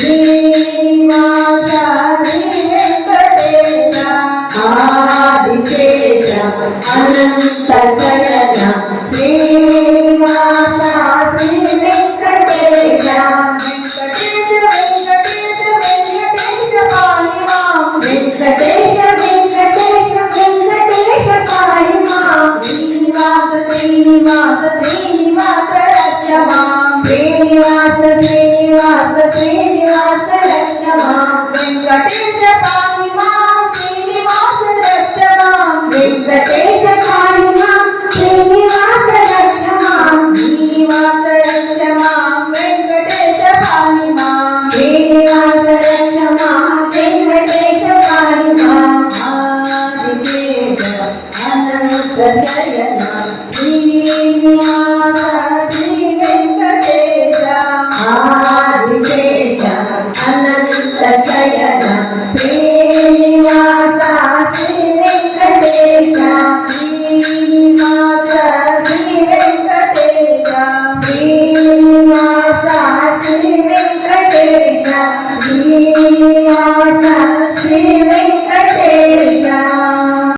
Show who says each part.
Speaker 1: శ్రీనివాస అనంత శ్రీనివాస శ్రీనివాస రక్షమా వెంకటేశ పాణిమా శ్రీనివాస రక్షమా వెంకటేశ పాణిమా శ్రీనివాస రక్షమా శ్రీనివాస రక్షమా వెంకటేశ పాణిమా శ్రీనివాస రక్షమా వెంకటేశ పాణిమా విశేష అనంత శయన శ్రీ వెంకటేశ శ్రీనివాస శ్రీ